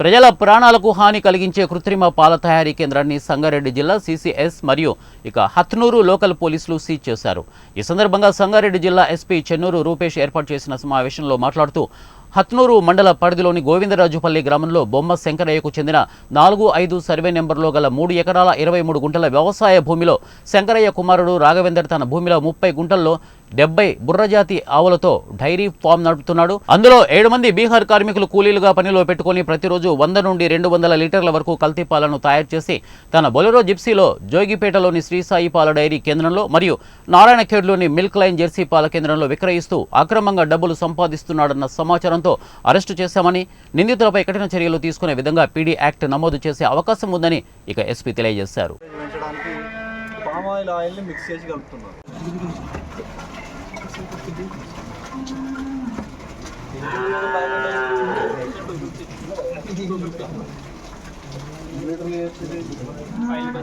ప్రజల ప్రాణాలకు హాని కలిగించే కృత్రిమ పాల తయారీ కేంద్రాన్ని సంగారెడ్డి జిల్లా సిసిఎస్ మరియు ఇక హత్నూరు లోకల్ పోలీసులు సీజ్ చేశారు. ఈ సందర్భంగా సంగారెడ్డి జిల్లా ఎస్పీ చెన్నూరు రూపేష్ ఏర్పాటు చేసిన సమావేశంలో మాట్లాడుతూ హత్నూరు మండల పరిధిలోని గోవిందరాజుపల్లి గ్రామంలో బొమ్మ శంకరయ్యకు చెందిన నాలుగు ఐదు సర్వే నెంబర్లో గల మూడు ఎకరాల ఇరవై మూడు గుంటల వ్యవసాయ భూమిలో శంకరయ్య కుమారుడు రాఘవేందర్ తన భూమిలో ముప్పై గుంటల్లో డెబ్బై బుర్రజాతి ఆవులతో డైరీ ఫామ్ నడుపుతున్నాడు. అందులో ఏడు మంది బీహార్ కార్మికులు కూలీలుగా పనిలో పెట్టుకొని ప్రతిరోజు వంద నుండి రెండు వందల లీటర్ల వరకు కల్తీ పాలను తయారు చేసి తన బొలెరో జిప్సీలో జోగిపేటలోని శ్రీసాయి పాల డైరీ కేంద్రంలో మరియు నారాయణఖేడ్లోని మిల్క్ లైన్ జెర్సీ పాల కేంద్రంలో విక్రయిస్తూ అక్రమంగా డబ్బులు సంపాదిస్తున్నాడన్న సమాచారంతో అరెస్టు చేశామని నిందితులపై కఠిన చర్యలు తీసుకునే విధంగా పీడీ యాక్ట్ నమోదు చేసే అవకాశం ఉందని ఇక ఎస్పీ తెలియజేశారు. ఆయిల్ని మిక్స్ చేసి కలుపుతున్నారు. 아, 이거